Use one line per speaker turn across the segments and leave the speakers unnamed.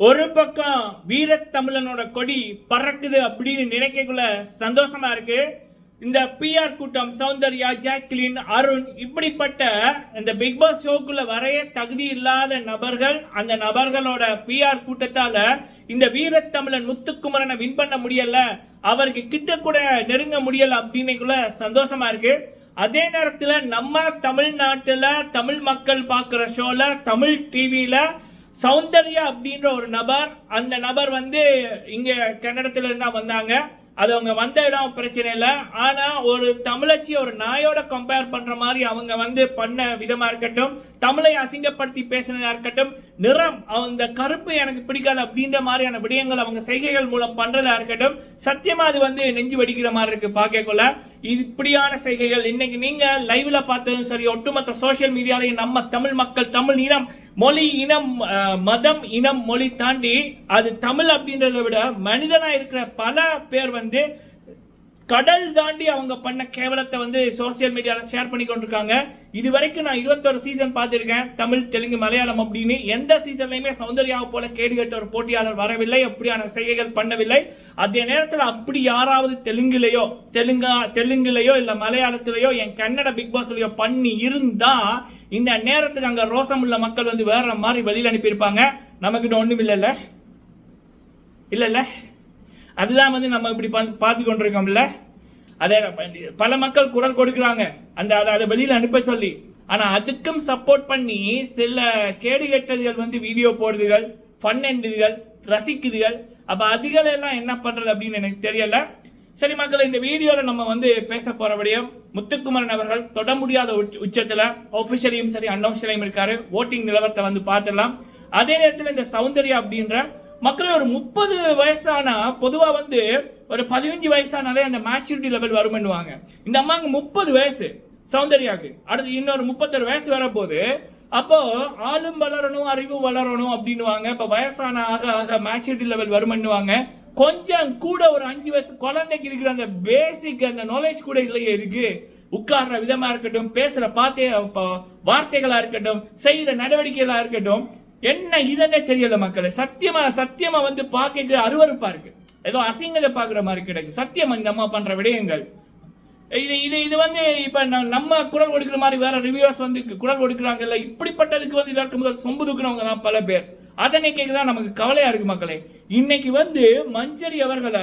ஒரு பக்கம் வீரத்தமிழனோட கொடி பறக்குது அப்படின்னு நினைக்கக்குள்ள சந்தோஷமா இருக்கு. இந்த பிஆர் கூட்டம் சௌந்தர்யா ஜாக்லின் அருண் இப்படிப்பட்ட இந்த பிக் பாஸ் ஷோக்குள்ள வரைய தகுதி இல்லாத நபர்கள் அந்த நபர்களோட பிஆர் கூட்டத்தால இந்த வீரத்தமிழன் முத்துக்குமரனை வின் பண்ண முடியல அவருக்கு கிட்ட கூட நெருங்க முடியல அப்படின்னுக்குள்ள சந்தோஷமா இருக்கு. அதே நேரத்துல நம்ம தமிழ்நாட்டுல தமிழ் மக்கள் பார்க்குற ஷோல தமிழ் டிவியில சௌந்தர்யா அப்படின்ற ஒரு நபர் அந்த நபர் வந்து இங்கே கன்னடத்துலேருந்து தான் வந்தாங்க. அது அவங்க வந்த இடம் பிரச்சனை இல்லை. ஆனால் ஒரு தமிழச்சி ஒரு நாயோட கம்பேர் பண்ணுற மாதிரி அவங்க வந்து பண்ண விதமாக இருக்கட்டும் தமிழை அசிங்கப்படுத்தி பேசினதாக இருக்கட்டும் நிறம் அந்த கருப்பு எனக்கு பிடிக்காது அப்படின்ற மாதிரியான விடயங்கள் அவங்க செய்கைகள் மூலம் பண்ணுறதா இருக்கட்டும் சத்தியமாக அது வந்து நெஞ்சு வெடிக்கிற மாதிரி இருக்குது பார்க்கக்குள்ள. இப்படியான செய்கைகள் இன்னைக்கு நீங்க லைவ்ல பார்த்ததும் சரி ஒட்டுமொத்த சோஷியல் மீடியாலையும் நம்ம தமிழ் மக்கள் தமிழ் இனம் மொழி இனம் மதம் இனம் மொழி தாண்டி அது தமிழ் அப்படின்றத விட மனிதனா இருக்கிற பல பேர் வந்து கடல் தாண்டி அவங்க பண்ண கேவலத்தை வந்து சோஷியல் மீடியாவில் ஷேர் பண்ணி கொண்டிருக்காங்க. இது வரைக்கும் நான் இருபத்தொரு சீசன் பார்த்துருக்கேன். தமிழ் தெலுங்கு மலையாளம் அப்படின்னு. எந்த சீசன்லையுமே சௌந்தர்யாவை போல கேடுகட்ட ஒரு போட்டியாளர் வரவில்லை. அப்படியான செய்கைகள் பண்ணவில்லை. அதே நேரத்தில் அப்படி யாராவது தெலுங்குலையோ தெலுங்கா தெலுங்குலையோ இல்லை மலையாளத்திலேயோ என் கன்னட பிக் பாஸ்லையோ பண்ணி இருந்தா இந்த நேரத்துக்கு அங்கே ரோசம் உள்ள மக்கள் வந்து வேற மாதிரி வெளியில் அனுப்பியிருப்பாங்க. நமக்கிட்ட ஒன்றும் இல்லைல்ல இல்லைல்ல? அதுதான் வந்து நம்ம இப்படி பா- பார்த்து கொண்டிருக்கோம்ல? அதே பல மக்கள் குரல் கொடுக்குறாங்க. அந்த அதை அதை வெளியில் அனுப்ப சொல்லி. ஆனால் அதுக்கும் சப்போர்ட் பண்ணி சில கேடு கெட்டதுகள் வந்து வீடியோ போடுதுகள் ஃபன் எண்டுகள் ரசிக்குதுகள். அப்போ அதுகள் எல்லாம் என்ன பண்ணுறது அப்படின்னு எனக்கு தெரியல. சரி மக்கள் இந்த வீடியோவில் நம்ம வந்து பேச போற விடயம் முத்துக்குமரன் அவர்கள் தொட முடியாத உச்ச- உச்சத்தில் ஆஃபிஷியலையும் சரி அன்ஆஃபிஷியலையும் இருக்காரு. ஓட்டிங் நிலவரத்தை வந்து பார்த்துடலாம். அதே நேரத்தில் இந்த சௌந்தர்யா அப்படின்ற மக்களே ஒரு முப்பது வயசானா பொதுவாக வந்து ஒரு பதினஞ்சு வயசானாலே அந்த மேச்சூரிட்டி லெவல் வரும்னுவாங்க இந்த அம்மாங்க முப்பது வயசு சௌந்தர்யாக்கு அடுத்து இன்னொரு முப்பத்தொரு வயசு வரப்போகுது. அப்போ ஆளும் வளரணும் அறிவும் வளரணும் அப்படின்னுவாங்க. இப்போ வயசான ஆக ஆக மேச்சூரிட்டி லெவல் வரும்னுவாங்க கொஞ்சம் கூட ஒரு அஞ்சு வயசு குழந்தைக்கு இருக்கிற அந்த பேசிக் அந்த நாலேஜ் கூட இல்லையே இருக்கு உட்கார்ற விதமா இருக்கட்டும் பேசுற பார்த்தே வார்த்தைகளா இருக்கட்டும் செய்யற நடவடிக்கைகளா இருக்கட்டும் என்ன இதுன்னே தெரியல மக்களே. சத்தியமா சத்தியமா வந்து பார்க்க அருவறுப்பா இருக்கு. ஏதோ அசிங்கத்தை பார்க்குற மாதிரி கிடைக்கு. சத்தியம் இந்த அம்மா பண்ற விடயங்கள். இது இது இது வந்து இப்போ நம்ம குரல் கொடுக்குற மாதிரி வேற ரிவ்யூஸ் வந்து குரல் கொடுக்குறாங்கல்ல. இப்படிப்பட்டதுக்கு வந்து இதற்கு முதல் சொம்பு தூக்குறவங்க தான் பல பேர். அதனை கேட்குதான் நமக்கு கவலையாக இருக்கு மக்களே. இன்னைக்கு வந்து மஞ்சரி அவர்களை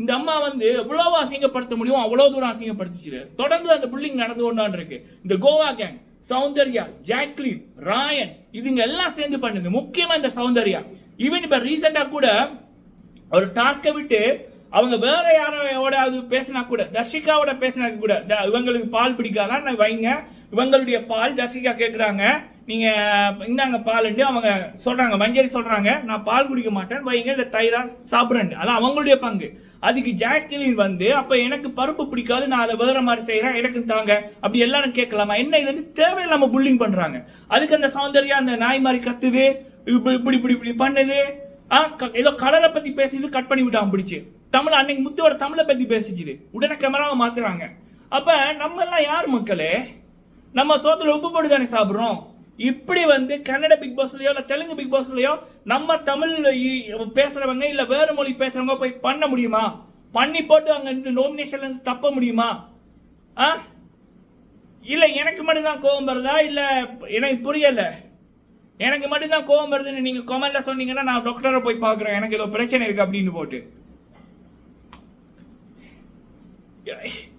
இந்த அம்மா வந்து எவ்வளோ அசிங்கப்படுத்த முடியும் அவ்வளோ தூரம் அசிங்கப்படுத்திச்சு. தொடர்ந்து அந்த புல்லிங் நடந்து கொண்டான் இருக்கு. இந்த கோவா கேங் சௌந்தர்யா ஜாக்லின் ராயன் இதுங்க எல்லாம் சேர்ந்து பண்ணுது. முக்கியமா இந்த சௌந்தர்யா. ஈவன் இப்ப ரீசெண்டா கூட ஒரு டாஸ்கை விட்டு அவங்க வேற யாரோட பேசினா கூட தர்ஷிகாவோட பேசினா கூட த- இவங்களுக்கு பால் பிடிக்காதான் நான் வைங்க. இவங்களுடைய பால் தர்ஷிகா கேட்குறாங்க நீங்கள் இந்தாங்க பாலுண்டு அவங்க சொல்கிறாங்க மஞ்சரி சொல்கிறாங்க நான் பால் குடிக்க மாட்டேன் வைங்க இந்த தயிரா சாப்பிட்றேன். அதான் அவங்களுடைய பங்கு. அதுக்கு ஜாக்கிலின் வந்து அப்போ எனக்கு பருப்பு பிடிக்காது நான் அதை வேறு மாதிரி செய்கிறேன் எனக்கு தாங்க. அப்படி எல்லாரும் கேட்கலாமா? என்ன இது வந்து தேவையில்லாமல் புல்லிங் பண்ணுறாங்க அதுக்கு அந்த சௌந்தர்யா அந்த நாய் மாதிரி கத்துது இப்படி இப்படி இப்படி இப்படி பண்ணுது. ஆ, க- ஏதோ கலரை பற்றி பேசிது கட் பண்ணி விட்டான் பிடிச்சி. தமிழ் அன்னைக்கு முத்துவோட தமிழை பற்றி பேசிச்சுது. உடனே கேமராவை மாற்றுறாங்க அப்போ நம்ம எல்லாம் யார் மக்களே? நம்ம சோத்துல உப்பு போட்டு தானே சாப்பிட்றோம்? இப்படி வந்து கன்னட பிக் பாஸ்லயோ இல்ல தெலுங்கு பிக் பாஸ்லயோ நம்ம தமிழ் பேசுறவங்க இல்ல வேற மொழி பேசுறவங்க போய் பண்ண முடியுமா? பண்ணி போட்டு அங்க இருந்து நோமினேஷன்ல இருந்து தப்ப முடியுமா? ஆ? இல்ல எனக்கு மட்டும்தான் கோபம் வருதா? இல்ல எனக்கு புரியல. எனக்கு மட்டும்தான் கோவம் வருதுன்னு நீங்க கமெண்ட்ல சொன்னீங்கன்னா நான் டாக்டரை போய் பார்க்குறேன். எனக்கு ஏதோ பிரச்சனை இருக்கு அப்படின்னு போட்டு.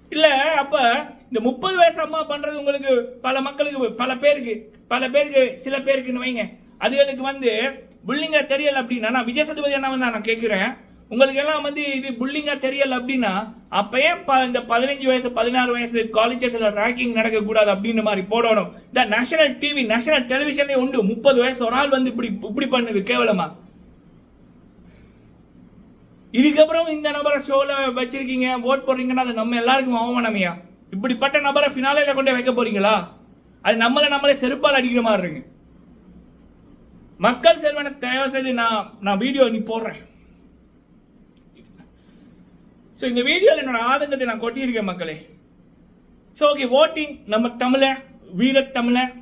இல்லை அப்போ இந்த முப்பது வயசு அம்மா பண்ணுறது உங்களுக்கு பல மக்களுக்கு பல பேருக்கு பல பேருக்கு சில பேருக்குன்னு வைங்க. அதுகளுக்கு வந்து புல்லிங்காக தெரியல அப்படின்னா நான் விஜய் சதுபதி என்ன வந்து நான் கேட்குறேன். உங்களுக்கு எல்லாம் வந்து இது புல்லிங்காக தெரியல அப்படின்னா அப்ப ஏன் ப- இந்த பதினஞ்சு வயசு பதினாறு வயசு காலேஜஸில் ரேங்கிங் நடக்கக்கூடாது அப்படின்னு மாதிரி போடணும். இந்த நேஷனல் டிவி நேஷனல் டெலிவிஷன்லேயே உண்டு. முப்பது வயசு ஒரு ஆள் வந்து இப்படி இப்படி பண்ணுது கேவலமாக இதுக்கப்புறம் இந்த நபரை ஷோவில் வச்சிருக்கீங்க ஓட் போடுறீங்கன்னா அது நம்ம எல்லாருக்கும் அவமானமையா. இப்படிப்பட்ட நபரை ஃபினாலையில் கொண்டு வைக்க போறீங்களா? அது நம்மளை நம்மளே செருப்பால் அடிக்கிற மாதிரி இருக்கு. மக்கள் செல்வனை தயவு செய்து நான் நான் வீடியோ நீ போடுறேன். ஸோ இந்த வீடியோவில் என்னோட ஆதங்கத்தை நான் கொட்டியிருக்கேன் மக்களே. ஸோ ஓகே ஓட்டிங் நம்ம தமிழன் வீர தமிழன்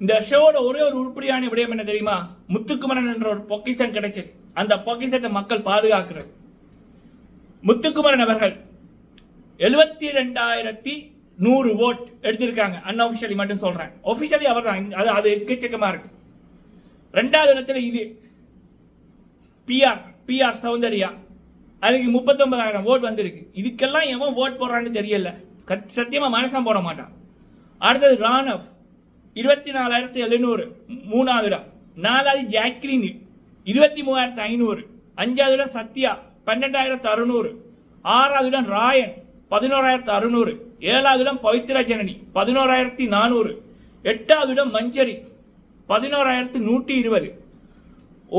இந்த ஷோட ஒரே ஒரு உருப்படியான விடயம் என்ன தெரியுமா? முத்துக்குமரன் என்ற ஒரு பொக்கிஷம் கிடைச்சது அந்த பொக்கிஷத்தை மக்கள் பாதுகாக்கிறது. முத்துக்குமரன் அவர்கள் எழுபத்தி ரெண்டாயிரத்தி நூறு ஓட் எடுத்திருக்காங்க. அன்அஃபிஷியலி மட்டும் சொல்றேன். ஒஃபிஷியலி அவர் தான் அது அது எக்கச்சக்கமாக இருக்கு. ரெண்டாவது இடத்துல இது பிஆர் பிஆர் சௌந்தர்யா. அதுக்கு முப்பத்தொன்பதாயிரம் ஓட் வந்திருக்கு. இதுக்கெல்லாம் எவன் ஓட் போடுறான்னு தெரியல. சத்தியமாக மனசாக போட மாட்டான். அடுத்தது ராணவ். இருபத்தி நாலாயிரத்தி எழுநூறு. மூணாவது இடம். நாலாவது ஜாக்லின். இருபத்தி மூவாயிரத்தி ஐநூறு. அஞ்சாவது இடம் சத்யா. பன்னெண்டாயிரத்து அறுநூறு. ஆறாவது இடம் ராயன் பதினோராயிரத்து அறுநூறு. ஏழாவது இடம் பவித்ரா ஜனனி பதினோராயிரத்தி நானூறு. எட்டாவது இடம் மஞ்சரி பதினோராயிரத்து நூற்றி இருபது.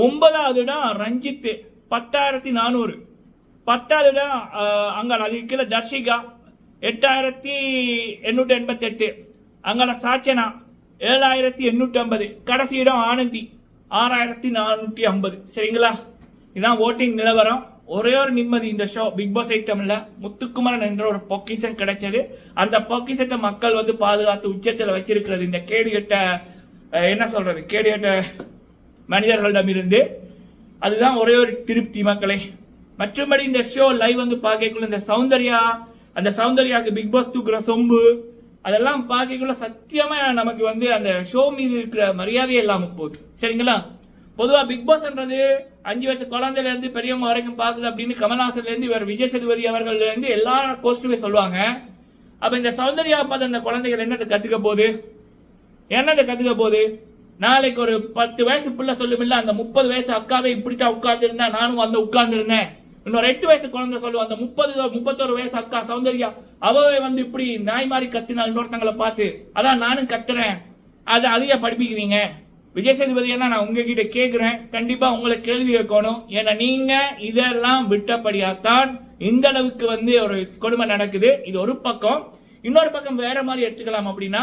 ஒன்பதாவது இடம் ரஞ்சித்து பத்தாயிரத்தி நானூறு. பத்தாவது இடம் அங்கே அதுக்கு கீழே தர்ஷிகா. எட்டாயிரத்தி எண்ணூற்றி எண்பத்தெட்டு. அங்கே சாச்சனா ஏழாயிரத்தி எண்ணூற்றி ஐம்பது. கடைசி இடம் ஆனந்தி ஆறாயிரத்தி நானூற்றி ஐம்பது. சரிங்களா? இதான் ஓட்டிங் நிலவரம். ஒரே ஒரு நிம்மதி இந்த ஷோ பிக் பாஸ் ஐட்டம்ல முத்துக்குமரன் என்ற ஒரு பொக்கிஷன் கிடைச்சது. அந்த பொக்கிஷத்தை மக்கள் வந்து பாதுகாத்து உச்சத்தில் வச்சிருக்கிறது. இந்த கேடுகட்ட என்ன சொல்றது? கேடுகட்ட மனிதர்களிடமிருந்து. அதுதான் ஒரே ஒரு திருப்தி மக்களே. மற்றபடி இந்த ஷோ லைவ் வந்து பார்க்கக்குள்ள இந்த சௌந்தர்யா அந்த சௌந்தர்யாவுக்கு பிக் பாஸ் தூக்குற சொம்பு அதெல்லாம் பார்க்கக்குள்ள சத்தியமா நமக்கு வந்து அந்த ஷோ மீது இருக்கிற மரியாதையே இல்லாமல் போகுது. சரிங்களா? பொதுவாக பிக் பாஸ்ன்றது அஞ்சு வயசு குழந்தையிலேருந்து பெரியவங்க வரைக்கும் பார்க்குது அப்படின்னு கமல்ஹாசன்லேருந்து இவர் விஜய் சேதுபதி அவர்கள்லேருந்து எல்லா கோஸ்ட்டுமே சொல்லுவாங்க. அப்போ இந்த சௌந்தர்யா பார்த்து அந்த குழந்தைகள் என்னத்தை கற்றுக்க போகுது? என்னதை கற்றுக்க போகுது? நாளைக்கு ஒரு பத்து வயசு பிள்ளை சொல்லுமில்ல அந்த முப்பது வயசு அக்காவே இப்படித்தான் உட்கார்ந்துருந்தா நானும் வந்து உட்கார்ந்துருந்தேன். இன்னொரு எட்டு வயசு குழந்தை சொல்லுவோம் அந்த முப்பது முப்பத்தொரு வயசு அக்கா சௌந்தர்யா அவவே வந்து இப்படி நாய் மாதிரி கத்தினா இன்னொருத்தங்களை பார்த்து அதான் நானும் கத்துறேன். அது அதையே படிப்பிக்கிறீங்க. விஜய் சேதுபதி நான் உங்ககிட்ட கேட்குறேன் கண்டிப்பாக உங்களை கேள்வி கேட்கணும். ஏன்னா நீங்கள் இதெல்லாம் விட்டபடியாகத்தான் இந்த அளவுக்கு வந்து ஒரு கொடுமை நடக்குது. இது ஒரு பக்கம். இன்னொரு பக்கம் வேற மாதிரி எடுத்துக்கலாம் அப்படின்னா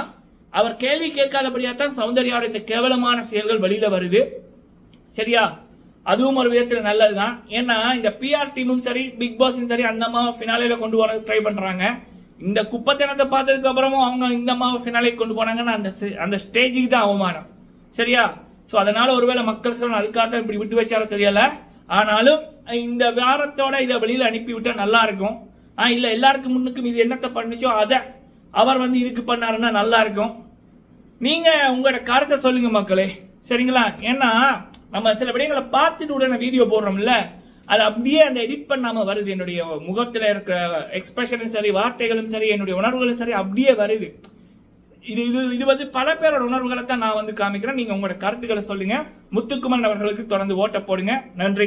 அவர் கேள்வி கேட்காதபடியாக தான் சௌந்தர்யாவோட இந்த கேவலமான செயல்கள் வெளியில் வருது. சரியா? அதுவும் ஒரு விதத்தில் நல்லது தான் ஏன்னா இந்த பிஆர் டீமும் சரி பிக் பாஸும் சரி அந்த மாதிரி ஃபினாலேல கொண்டு வர ட்ரை பண்ணுறாங்க இந்த குப்பத்தனத்தை பார்த்ததுக்கு அப்புறமும் அவங்க இந்த மாதிரி ஃபினாலே கொண்டு போனாங்கன்னா அந்த அந்த ஸ்டேஜுக்கு தான் அவமானம். சரியா? ஸோ அதனால ஒருவேளை மக்கள் சொல்லணும் அதுக்காக தான் இப்படி விட்டு வச்சாரோ தெரியல. ஆனாலும் இந்த வாரத்தோட இதை வெளியில் அனுப்பிவிட்டால் நல்லா இருக்கும். ஆ இல்லை எல்லாருக்கும் முன்னுக்கும் இது என்னத்தை பண்ணுச்சோ அதை அவர் வந்து இதுக்கு பண்ணாருன்னா நல்லா இருக்கும். நீங்கள் உங்களோட கருத்தை சொல்லுங்க மக்களே. சரிங்களா? ஏன்னா நம்ம சில விடயங்களை பார்த்துட்டு உடனே வீடியோ போடுறோம்ல. அது அப்படியே அந்த எடிட் பண்ணாமல் வருது. என்னுடைய முகத்தில் இருக்கிற எக்ஸ்பிரஷனும் சரி வார்த்தைகளும் சரி என்னுடைய உணர்வுகளும் சரி அப்படியே வருது. இது இது இது வந்து பல பேரோட உணர்வுகளை தான் நான் வந்து காமிக்கிறேன். நீங்க உங்களோட கருத்துக்களை சொல்லுங்க. முத்துக்குமன் அவர்களுக்கு தொடர்ந்து ஓட்ட போடுங்க. நன்றி.